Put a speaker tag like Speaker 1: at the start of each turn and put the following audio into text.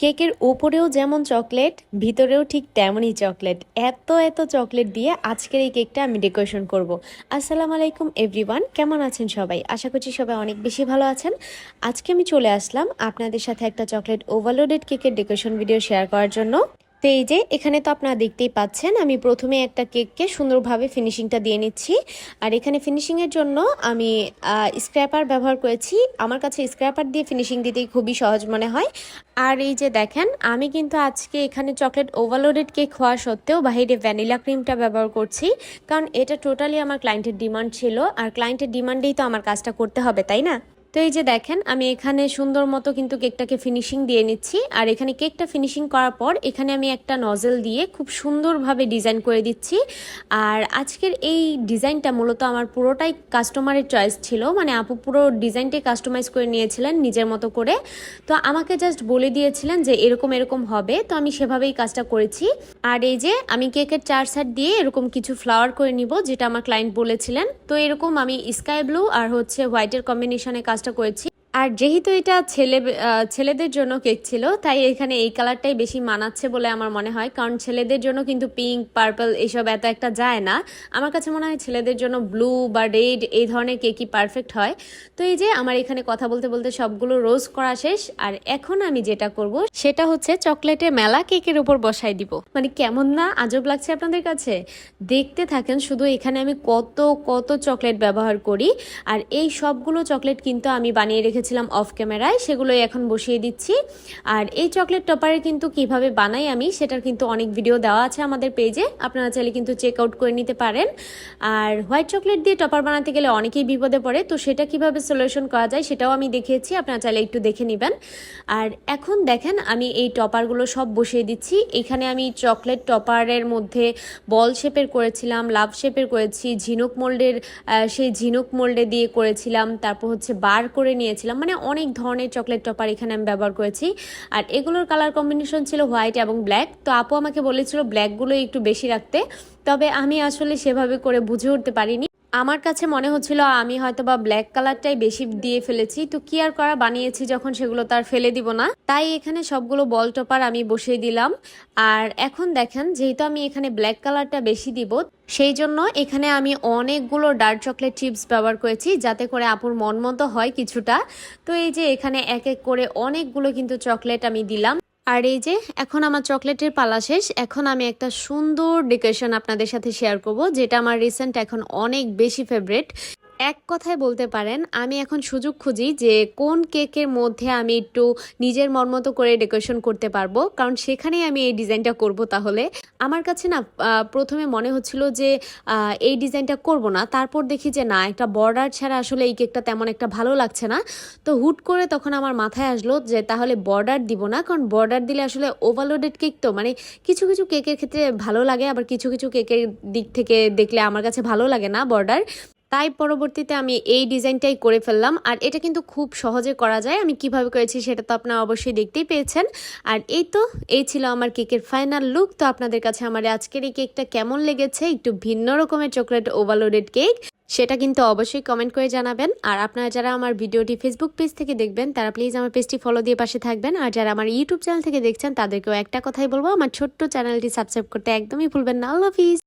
Speaker 1: কেকের ওপরেও যেমন চকলেট, ভিতরেও ঠিক তেমনই চকলেট। এত এত চকলেট দিয়ে আজকের এই কেকটা আমি ডেকোরেশন করব। আসসালামু আলাইকুম এভরিওয়ান, কেমন আছেন সবাই? আশা করছি সবাই অনেক বেশি ভালো আছেন। আজকে আমি চলে আসলাম আপনাদের সাথে একটা চকলেট ওভারলোডেড কেকের ডেকোরেশন ভিডিও শেয়ার করার জন্য। তো এই যে, এখানে তো আপনারা দেখতেই পাচ্ছেন, আমি প্রথমে একটা কেককে সুন্দরভাবে ফিনিশিংটা দিয়ে নিচ্ছি। আর এখানে ফিনিশিংয়ের জন্য আমি স্ক্র্যাপার ব্যবহার করেছি। আমার কাছে স্ক্র্যাপার দিয়ে ফিনিশিং দিতেই খুবই সহজ মনে হয়। আর এই যে দেখেন, আমি কিন্তু আজকে এখানে চকলেট ওভারলোডেড কেক হওয়া সত্ত্বেও বাহিরে ভ্যানিলা ক্রিমটা ব্যবহার করছি। কারণ এটা টোটালি আমার ক্লায়েন্টের ডিমান্ড ছিল। আর ক্লায়েন্টের ডিমান্ডেই তো আমার কাজটা করতে হবে, তাই না? তো এই যে দেখেন, আমি এখানে সুন্দর মতো কিন্তু কেকটাকে ফিনিশিং দিয়ে নিচ্ছি। আর এখানে কেকটা ফিনিশিং করার পর এখানে আমি একটা নজেল দিয়ে খুব সুন্দরভাবে ডিজাইন করে দিচ্ছি। আর আজকের এই ডিজাইনটা মূলত আমার পুরোটাই কাস্টমারের চয়েস ছিল। মানে আপু পুরো ডিজাইনটাই কাস্টমাইজ করে নিয়েছিলেন নিজের মতো করে। তো আমাকে জাস্ট বলে দিয়েছিলেন যে এরকম এরকম হবে। তো আমি সেভাবেই কাজটা করেছি। আর এই যে আমি কেকের চার সাইড দিয়ে এরকম কিছু ফ্লাওয়ার করে নিব, যেটা আমার ক্লায়েন্ট বলেছিলেন। তো এরকম আমি স্কাই ব্লু আর হচ্ছে হোয়াইটের কম্বিনেশনে কাজটা করেছি। আর যেহেতু এটা ছেলে ছেলেদের জন্য কেক ছিল, তাই এখানে এই কালারটাই বেশি মানাচ্ছে বলে আমার মনে হয়। কারণ ছেলেদের জন্য কিন্তু পিঙ্ক, পার্পল এইসব এত একটা যায় না। আমার কাছে মনে হয় ছেলেদের জন্য ব্লু বা রেড এই ধরনের কেকই পারফেক্ট হয়। তো এই যে আমার এখানে কথা বলতে বলতে সবগুলো রোজ করা শেষ। আর এখন আমি যেটা করব, সেটা হচ্ছে চকলেটের মেলা কেকের উপর বসাই দিব। মানে কেমন না আজব লাগছে আপনাদের কাছে? দেখতে থাকেন, শুধু এখানে আমি কত কত চকলেট ব্যবহার করি। আর এই সবগুলো চকলেট কিন্তু আমি বানিয়ে রেখেছিলাম অফ ক্যামেরায় সেগুলোই এখন বসিয়ে দিচ্ছি। আর এই চকলেট টপারে কিন্তু কীভাবে বানাই আমি, সেটার কিন্তু অনেক ভিডিও দেওয়া আছে আমাদের পেজে আপনারা চাইলে কিন্তু চেক আউট করে নিতে পারেন। আর হোয়াইট চকলেট দিয়ে টপার বানাতে গেলে অনেকেই বিপদে পড়ে, তো সেটা কীভাবে সলিউশন করা যায় সেটাও আমি দেখিয়েছি, আপনারা চাইলে একটু দেখে নেবেন। আর এখন দেখেন আমি এই টপারগুলো সব বসিয়ে দিচ্ছি। এখানে আমি চকলেট টপারের মধ্যে বল শেপের করেছিলাম লাভ শেপের করেছি, ঝিনুক মোল্ডের সেই ঝিনুক মোল্ডে দিয়ে করেছিলাম, তারপর হচ্ছে বার করে নিয়েছিলাম। মানে অনেক ধরনের চকলেট টপার এখানে আমি ব্যবহার করেছি। আর এগুলোর কালার কম্বিনেশন ছিল হোয়াইট এবং ব্ল্যাক তো আপু আমাকে বলেছিল ব্ল্যাকগুলো একটু বেশি রাখতে। তবে আমি আসলে সেভাবে করে বুঝে উঠতে পারিনি। আমার কাছে মনে হচ্ছিল, আমি হয়তো বা ব্ল্যাক কালারটাই বেশি দিয়ে ফেলেছি, তো কি আর করা বানিয়েছি যখন সেগুলো তার ফেলে দিব না। তাই এখানে সবগুলো বল টপার আমি বসিয়ে দিলাম। আর এখন দেখেন, যেহেতু আমি এখানে ব্ল্যাক কালারটা বেশি দিব, সেই জন্য এখানে আমি অনেকগুলো ডার্ক চকলেট চিপস ব্যবহার করেছি, যাতে করে আপুর মন মতো হয় কিছুটা। তো এই যে এখানে এক এক করে অনেকগুলো কিন্তু চকলেট আমি দিলাম। আর এই যে, এখন আমার চকলেটের পালা শেষ। এখন আমি একটা সুন্দর ডেকোরেশন আপনাদের সাথে শেয়ার করব, যেটা আমার রিসেন্ট এখন অনেক বেশি ফেভারিট এক কথায় বলতে পারেন, আমি এখন সুযোগ খুঁজি যে কোন কেকের মধ্যে আমি একটু নিজের মতো করে ডেকোরেশন করতে পারব। কারণ সেখানেই আমি এই ডিজাইনটা করব তাহলে। আমার কাছে না প্রথমে মনে হচ্ছিল যে এই ডিজাইনটা করব না। তারপর দেখি যে না, একটা বর্ডার ছাড়া আসলে এই কেকটা তেমন একটা ভালো লাগছে না। তো হুট করে তখন আমার মাথায় আসলো যে, তাহলে বর্ডার দিব না। কারণ বর্ডার দিলে আসলে ওভারলোডেড কেক তো মানে কিছু কিছু কেকের ক্ষেত্রে ভালো লাগে, আবার কিছু কিছু কেকের দিক থেকে দেখলে আমার কাছে ভালো লাগে না বর্ডার। তাই পরবর্তীতে আমি এই ডিজাইনটাই করে ফেললাম। আর এটা কিন্তু খুব সহজে করা যায়। আমি কীভাবে করেছি সেটা তো আপনারা অবশ্যই দেখতেই পেয়েছেন। আর এই তো, এই ছিল আমার কেকের ফাইনাল লুক তো আপনাদের কাছে আমার আজকের এই কেকটা কেমন লেগেছে? একটু ভিন্ন রকমের চকলেট ওভারলোডেড কেক সেটা কিন্তু অবশ্যই কমেন্ট করে জানাবেন। আর আপনারা যারা আমার ভিডিওটি ফেসবুক পেজ থেকে দেখবেন, তারা প্লিজ আমার পেজটি ফলো দিয়ে পাশে থাকবেন। আর যারা আমার ইউটিউব চ্যানেল থেকে দেখছেন, তাদেরকেও একটা কথাই বলব, আমার ছোট্ট চ্যানেলটি সাবস্ক্রাইব করতে একদমই ভুলবেন না। আল্লাহ হাফিজ।